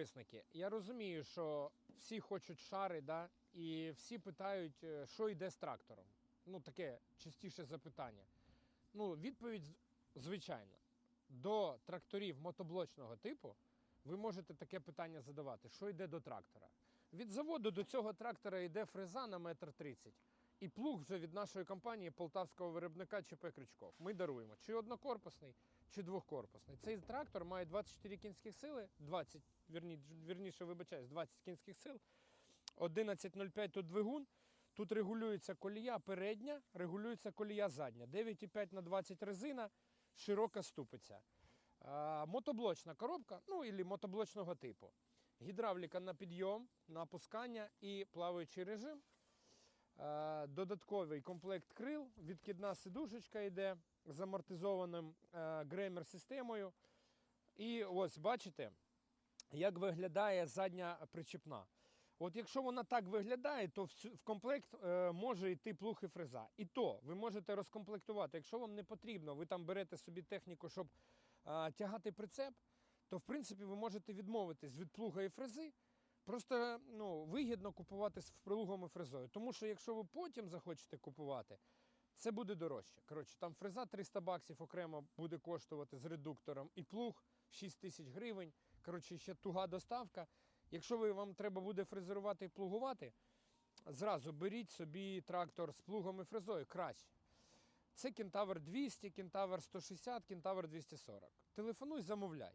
підписники, я розумію, що всі хочуть шари, да? і всі питають, е, що йде з трактором. Ну, таке частіше запитання. Ну, відповідь звичайна. До тракторів мотоблочного типу ви можете таке питання задавати: що йде до трактора? Від заводу до цього трактора йде фреза на метр тридцять. І плуг вже від нашої компанії полтавського виробника ЧП Крючков. Ми даруємо чи однокорпусний, чи двохкорпусний. Цей трактор має 24 кінських сили, 20, вірні, вірніше вибачаюсь, 20 кінських сил, 11,05 тут двигун. Тут регулюється колія передня, регулюється колія задня. 9,5 на 20 резина, широка ступиця. А, мотоблочна коробка, ну і мотоблочного типу. Гідравліка на підйом, на опускання і плаваючий режим. Е, Додатковий комплект крил, відкидна сидушечка йде з амортизованим е, греймер-системою. І ось бачите, як виглядає задня причепна. От якщо вона так виглядає, то в, комплект е, може йти плуг і фреза. І то ви можете розкомплектувати. Якщо вам не потрібно, ви там берете собі техніку, щоб тягати прицеп, то в принципі ви можете відмовитись від плуга і фрези. Просто ну, вигідно купувати з плугом і фрезою. Тому що якщо ви потім захочете купувати, це буде дорожче. Коротше, там фреза 300 баксів окремо буде коштувати з редуктором, і плуг 6 тисяч гривень. Коротше, ще туга доставка. Якщо ви, вам треба буде фрезерувати і плугувати, зразу беріть собі трактор з плугом і фрезою краще. Це кентавр 200, кентавр 160, кентавр 240. Телефонуй, замовляй.